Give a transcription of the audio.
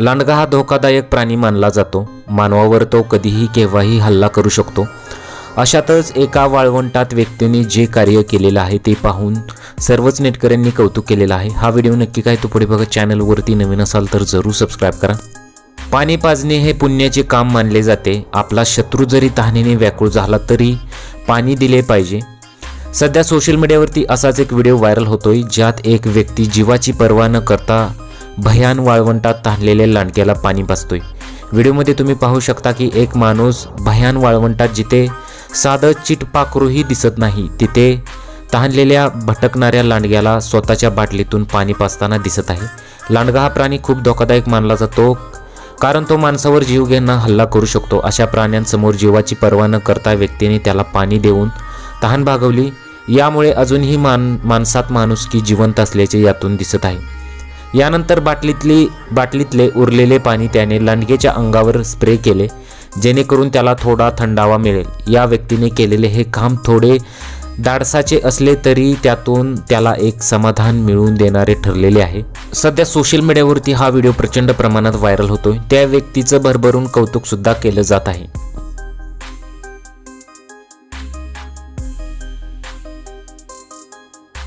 लांडगा हा धोकादायक प्राणी मानला जातो. मानवावर तो कधीही केव्हाही हल्ला करू शकतो. अशातच एका वाळवंटात व्यक्तीने जे कार्य केलेलं आहे ते पाहून सर्वच नेटकऱ्यांनी कौतुक केलेलं आहे. हा व्हिडिओ नक्की काय तो पुढे बघा चॅनलवरती नवीन असाल तर जरूर सबस्क्राईब करा. पाणी पाजणे हे पुण्याचे काम मानले जाते. आपला शत्रू जरी तहानेने व्याकुळ झाला तरी पाणी दिले पाहिजे. सध्या सोशल मीडियावरती असाच एक व्हिडिओ व्हायरल होतोय ज्यात एक व्यक्ती जीवाची पर्वा न करता भयान वाळवंटात ताणलेल्या लांडग्याला पाणी पाचतोय व्हिडिओमध्ये तुम्ही पाहू शकता की एक माणूस भयान वाळवंटात जिथे साधं चिटपाखरूही दिसत नाही तिथे तहानलेल्या भटकणाऱ्या लांडग्याला स्वतःच्या बाटलीतून पाणी पाचताना दिसत आहे. लांडगा हा प्राणी खूप धोकादायक मानला जातो कारण तो माणसावर जीव घेणं हल्ला करू शकतो. अशा प्राण्यांसमोर जीवाची पर्वा न करता व्यक्तीने त्याला पाणी देऊन तहान भागवली. यामुळे अजूनही मान माणसात माणुसकी जिवंत असल्याचे यातून दिसत आहे. यानंतर बाटलीतली बाटलीतले उरलेले पाणी त्याने लांडगेच्या अंगावर स्प्रे केले जेणेकरून त्याला थोडा थंडावा मिळेल. या व्यक्तीने केलेले हे काम थोडे दाडसाचे असले तरी त्यातून त्याला एक समाधान मिळवून देणारे ठरलेले आहे. सध्या सोशल मीडियावरती हा व्हिडिओ प्रचंड प्रमाणात व्हायरल होतोय. त्या व्यक्तीचं भरभरून कौतुकसुद्धा केलं जात आहे.